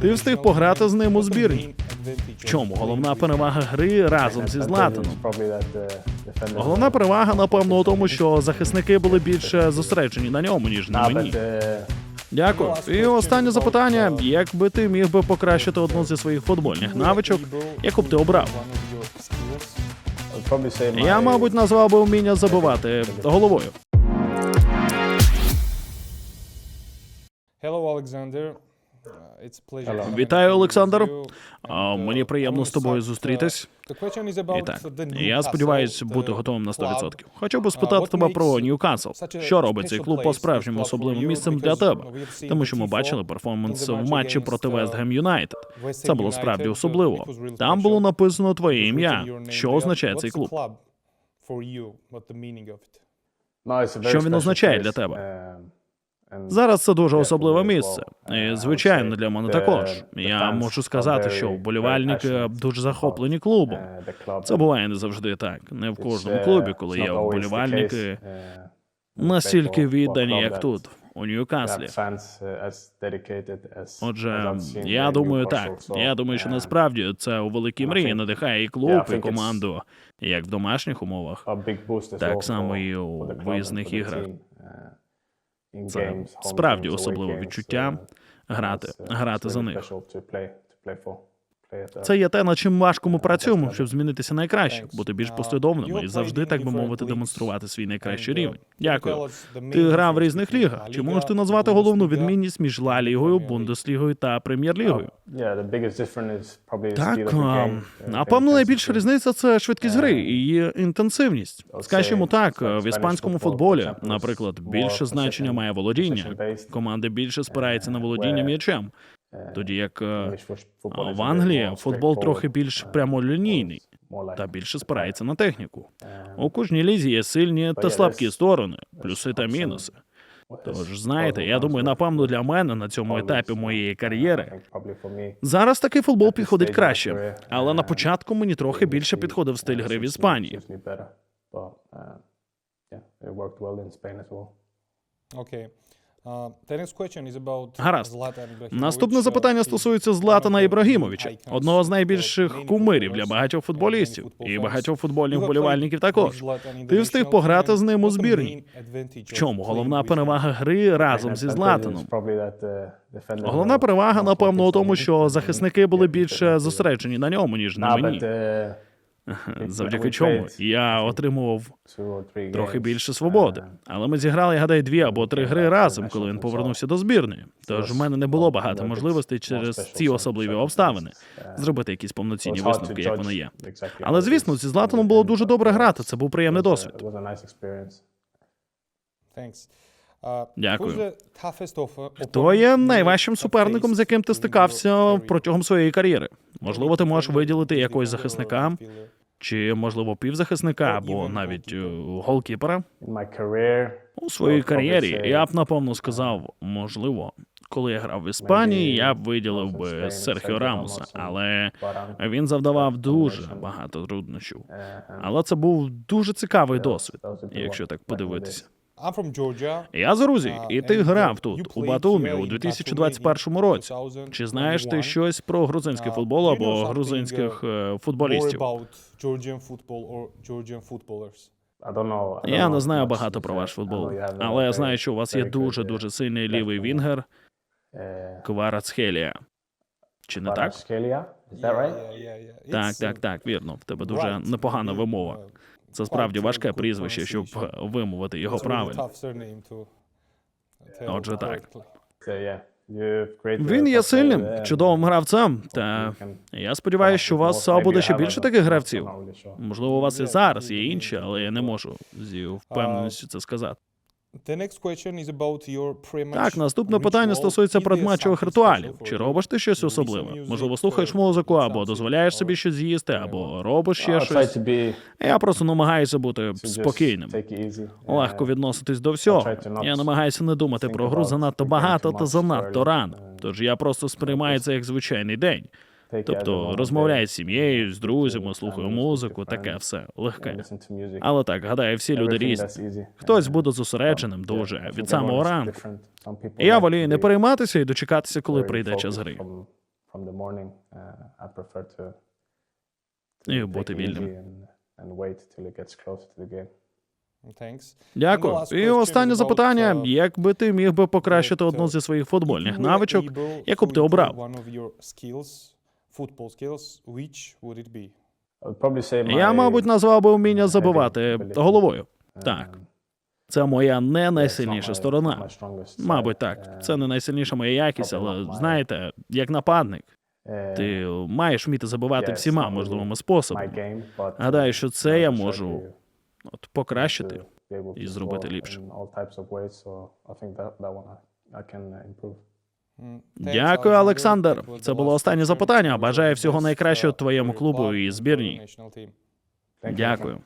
Ти встиг пограти з ним у збірні. В чому головна перевага гри разом зі Златаном? Головна перевага, напевно, у тому, що захисники були більше зосереджені на ньому, ніж на мені. Дякую. І останнє запитання: як би ти міг би покращити одну зі своїх футбольних навичок, яку б ти обрав? Я, мабуть, назвав би вміння забивати головою. Hello, Alexander. Uh, Вітаю, Олександр. And, uh, Мені приємно з тобою зустрітись. uh, is І так, я сподіваюся бути готовим на club. 100%. Хотів би Uh, спитати тебе про Ньюкасл. Що робить цей клуб club for особливим місцем для тебе? Тому що ми бачили перформанс в матчі проти uh, Вест Гем Юнайтед. Це було справді uh, особливо. Там було написано твоє ім'я. Що означає цей клуб? Що він означає для тебе? Зараз це дуже особливе місце. І, звичайно, для мене також. Я можу сказати, що вболівальники дуже захоплені клубом. Це буває не завжди так. Не в кожному клубі, коли є вболівальники настільки віддані, як тут, у Ньюкаслі. Отже, я думаю, так. Я думаю, що насправді це у великій мрії надихає і клуб, і команду, як в домашніх умовах. так само і у виїзних іграх. Це справді особливе відчуття грати, грати за них. Це є те, над чим важко ми працюємо, щоб змінитися найкраще, бути більш послідовними і завжди, так би мовити, демонструвати свій найкращий рівень. Дякую. Ти грав в різних лігах. Чи можеш ти назвати головну відмінність між Ла Лігою, Бундеслігою та Прем'єр-лігою? Так, а, напевно, найбільша різниця це швидкість гри і її інтенсивність. Скажімо так, в іспанському футболі, наприклад, більше значення має володіння. Команда більше спирається на володіння м'ячем. Тоді як е, в Англії футбол трохи більш прямолінійний та більше спирається на техніку. У кожній лізі є сильні та слабкі сторони, плюси та мінуси. Тож знаєте, я думаю, напевно, для мене на цьому етапі моєї кар'єри зараз такий футбол підходить краще, але на початку мені трохи більше підходив стиль гри в Іспанії. Okay. Гаразд. Наступне запитання стосується Златана Ібрагімовича, одного з найбільших кумирів для багатьох футболістів і багатьох футбольних вболівальників також. Ти встиг пограти з ним у збірні. В чому головна перевага гри разом зі Златаном? Головна перевага, напевно, у тому, що захисники були більше зосереджені на ньому, ніж на мені. Завдяки чому я отримував трохи більше свободи. Але ми зіграли, я гадаю, дві або три гри разом, коли він повернувся до збірної. Тож в мене не було багато можливостей через ці особливі обставини зробити якісь повноцінні висновки, як вони є. Але звісно, зі Златаном було дуже добре грати. Це був приємний досвід. Uh, Дякую. uh, Хто є найважчим суперником, з яким ти стикався протягом своєї кар'єри? Можливо, ти можеш виділити якогось захисника, midfielder? Чи можливо півзахисника, або навіть е, голкіпера. У своїй кар'єрі я б напевно сказав, можливо, коли я грав в Іспанії, я б виділив би Серхіо Рамоса, але він завдавав дуже багато труднощів. Але це був дуже цікавий досвід, якщо так подивитися. I'm from Georgia. Я з Грузії, uh, і ти грав uh, тут, у Батумі у 2021 році. Чи знаєш ти щось про грузинський Uh, футбол або грузинських е, футболістів? Я не знаю багато про ваш футбол, але я знаю, що у вас є дуже дуже сильний лівий вінгер Кварацхелія. Чи не так? Так, так, так, вірно. В тебе дуже непогана вимова. Uh, Це справді важке прізвище, щоб е, вимовити його правильно. Отже, так. Він є сильним, чудовим гравцем. Та я сподіваюся, що у вас буде ще більше таких гравців. Можливо, у вас і зараз є інші, але я не можу зі впевненістю це сказати. The next question is about your pre-match Так, наступне питання стосується предматчевих ритуалів. Чи робиш ти щось особливе? Можливо, слухаєш музику, або дозволяєш собі щось з'їсти, або робиш ще щось. Я просто намагаюся бути спокійним. Легко відноситись до всього. try to not Я намагаюся не думати про гру занадто багато та занадто рано. Uh, Тож я просто сприймаю це як звичайний день. Тобто day. з сім'єю, з друзями, family, музику, таке все легке. Але так, гадаю, всі люди різні. Хтось Uh, буде зосередженим дуже від самого ранку. І я волію не перейматися і дочекатися, коли прийде час гри. uh, І бути вільним. Дякую. І останнє запитання: uh, як би ти міг би покращити одну uh, зі своїх футбольних навичок, яку б ти обрав? One of your skills, football skills, which would it be? Probably say my, Я, мабуть, назвав би вміння забивати головою. um, Так, це моя не найсильніша сторона. side. Мабуть, так. Це не найсильніша моя якість, але знаєте, як нападник, Uh, ти маєш вміти забивати всіма можливими способами. Гадаю, uh, що це я можу от покращити. і зробити ліпше. Uh. Mm, Дякую, Олександр. Це було останнє запитання. Бажаю всього найкращого uh, твоєму клубу і збірній. Дякую.